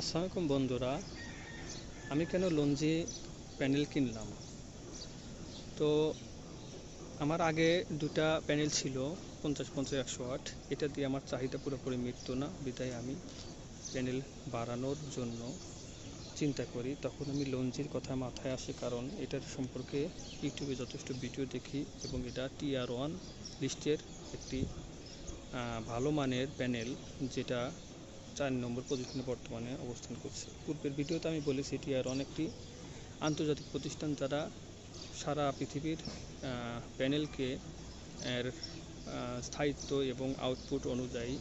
আসসালামু আলাইকুম বন্ধুরা, আমি কেন লঞ্জি প্যানেল কিনলাম? তো আমার আগে দুটা প্যানেল ছিল, পঞ্চাশ পঞ্চাশ, একশো আট। এটা দিয়ে আমার চাহিদা পুরোপুরি মিটতো না, বিদায় আমি প্যানেল বাড়ানোর জন্য চিন্তা করি। তখন আমি লঞ্জির কথা মাথায় আসে কারণ এটার সম্পর্কে ইউটিউবে যথেষ্ট ভিডিও দেখি এবং এটা টিআর ওয়ান লিস্টের একটি ভালো মানের প্যানেল যেটা চার নম্বর পজিশনে বর্তমানে অবস্থান করছে। পূর্বের ভিডিওতে আমি বলেছি এটি আর অনেকটি আন্তর্জাতিক প্রতিষ্ঠান যারা সারা পৃথিবীর প্যানেলকে এর স্থায়িত্ব এবং আউটপুট অনুযায়ী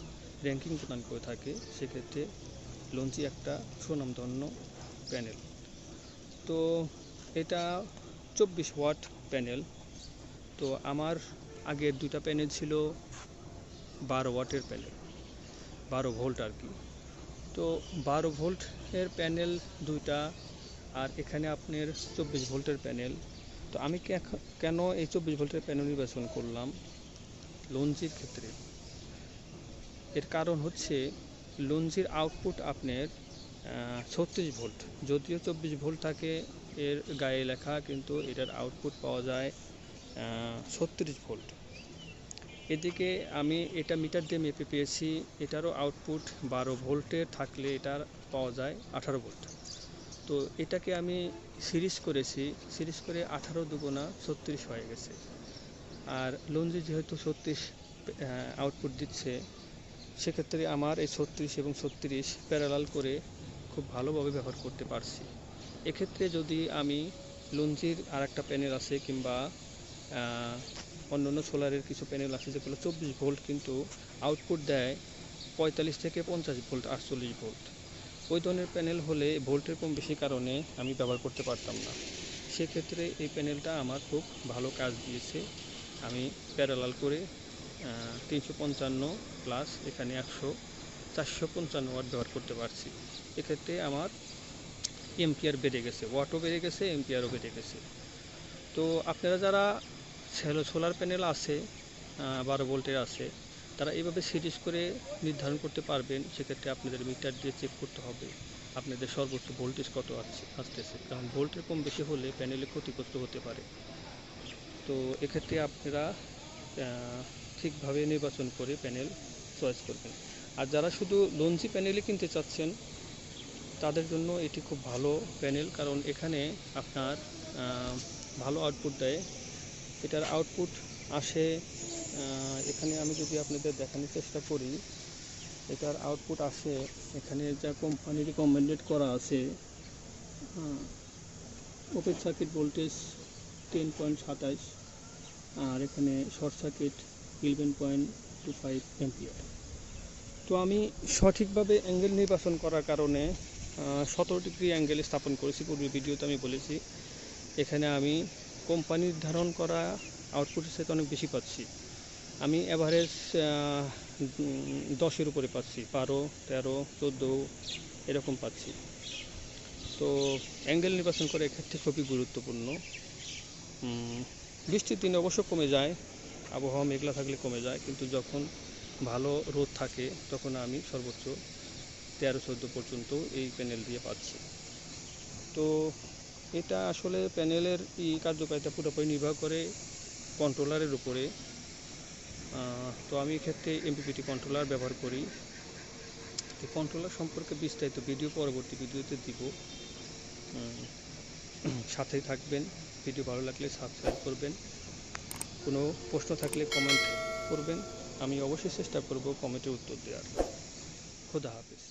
র্যাঙ্কিং প্রদান করে থাকে, সেক্ষেত্রে লঞ্চি একটা সুনামধন্য প্যানেল তো এটা চব্বিশ ওয়াট প্যানেল তো আমার আগের দুটা প্যানেল ছিল বারো ওয়াটের প্যানেল বারো ভোল্ট আর কি। তো বারো ভোল্টের প্যানেল দুইটা আর এখানে আপনার চব্বিশ ভোল্টের প্যানেল। তো আমি কেন এই চব্বিশ ভোল্টের প্যানেল নির্বাচন করলাম? লঞ্জির ক্ষেত্রে। এর কারণ হচ্ছে লঞ্জির আউটপুট আপনার ছত্রিশ ভোল্ট। যদিও চব্বিশ ভোল্ট থাকে এর গায়ে লেখা, কিন্তু এটার আউটপুট পাওয়া যায় ছত্রিশ ভোল্ট। এদিকে আমি এটা মিটার দিয়ে মেপে পেয়েছি, এটারও আউটপুট বারো ভোল্টের থাকলে এটার পাওয়া যায় আঠারো ভোল্ট। তো এটাকে আমি সিরিজ করেছি, সিরিজ করে আঠারো দুগুণা ছত্রিশ হয়ে গেছে। আর লঞ্জি যেহেতু ছত্রিশ আউটপুট দিচ্ছে, সেক্ষেত্রে আমার এই ছত্রিশ এবং ছত্রিশ প্যারালাল করে খুব ভালোভাবে ব্যবহার করতে পারছি। এক্ষেত্রে যদি আমি লঞ্জির আর একটা প্যানেল আছে কিংবা অন্যান্য সোলারের কিছু প্যানেল আছে যেগুলো চব্বিশ ভোল্ট কিন্তু আউটপুট দেয় পঁয়তাল্লিশ থেকে পঞ্চাশ ভোল্ট, আটচল্লিশ ভোল্ট। ওই ধরনের প্যানেল হলে ভোল্টের কম বেশি কারণে আমি ব্যবহার করতে পারতাম না। সেক্ষেত্রে এই প্যানেলটা আমার খুব ভালো কাজ দিয়েছে। আমি প্যারালাল করে তিনশো পঞ্চান্ন প্লাস এখানে একশো, চারশো পঞ্চান্ন ওয়াট ব্যবহার করতে পারছি। এক্ষেত্রে আমার এমপিআর বেড়ে গেছে ওয়াটও বেড়ে গেছে এমপিআরও বেড়ে গেছে। তো আপনারা যারা সোলার প্যানেল আছে বারো ভোল্টের আছে। তারা এইভাবে সিরিজ করে নির্ধারণ করতে পারবেন, সেক্ষেত্রে আপনাদের মিটার দিয়ে চেক করতে হবে, আপনাদের সর্বোচ্চ ভোল্টেজ কত আছে, আসতেছে। কারণ ভোল্টের কম বেশি হলে প্যানেলে ক্ষতিগ্রস্ত হতে পারে। তো এক্ষেত্রে আপনারা ঠিকভাবে নির্বাচন করে প্যানেল চয়েস করবেন। আর যারা শুধু লঞ্চি প্যানেলই কিনতে চাচ্ছেন, তাদের জন্য এটি খুব ভালো প্যানেল, কারণ এখানে আপনার ভালো আউটপুট দেয় এটার আউটপুট আসে এখানে আমি যদি আপনাদের দেখানোর চেষ্টা করি, এটার আউটপুট আসে, এখানে যা কোম্পানি রিকমেন্ডেড করা আছে open circuit voltage ten point সাতাইশ, আর এখানে short circuit eleven point two five ampere তো আমি সঠিকভাবে অ্যাঙ্গেল নির্বাচন করার কারণে সতেরো ডিগ্রি অ্যাঙ্গেল স্থাপন করেছি পূর্বের ভিডিওতে আমি বলেছি। এখানে আমি কোম্পানি নির্ধারণ করা আউটপুটের সাথে অনেক বেশি পাচ্ছি। আমি অ্যাভারেজ দশের উপরে পাচ্ছি, বারো, তেরো, চোদ্দ এরকম পাচ্ছি। তো অ্যাঙ্গেল নির্বাচন করা এক্ষেত্রে খুবই গুরুত্বপূর্ণ। বৃষ্টির দিনে অবশ্য কমে যায়, আবহাওয়া মেঘলা থাকলে কমে যায়, কিন্তু যখন ভালো রোদ থাকে, তখন আমি সর্বোচ্চ তেরো, চোদ্দ পর্যন্ত এই প্যানেল দিয়ে পাচ্ছি। তো এটা আসলে প্যানেলের ই কার্যকারিতা পুরোপুরি নির্ভর করে কন্ট্রোলারের উপরে। তো আমি এক্ষেত্রে এমপিপিটি কন্ট্রোলার ব্যবহার করি। এই কন্ট্রোলার সম্পর্কে বিস্তারিত ভিডিও পরবর্তী ভিডিওতে দিব। সাথেই থাকবেন। ভিডিও ভালো লাগলে সাবস্ক্রাইব করবেন। কোনো প্রশ্ন থাকলে কমেন্ট করবেন। আমি অবশ্যই চেষ্টা করব কমেন্টের উত্তর দেওয়ার। খোদা হাফিজ।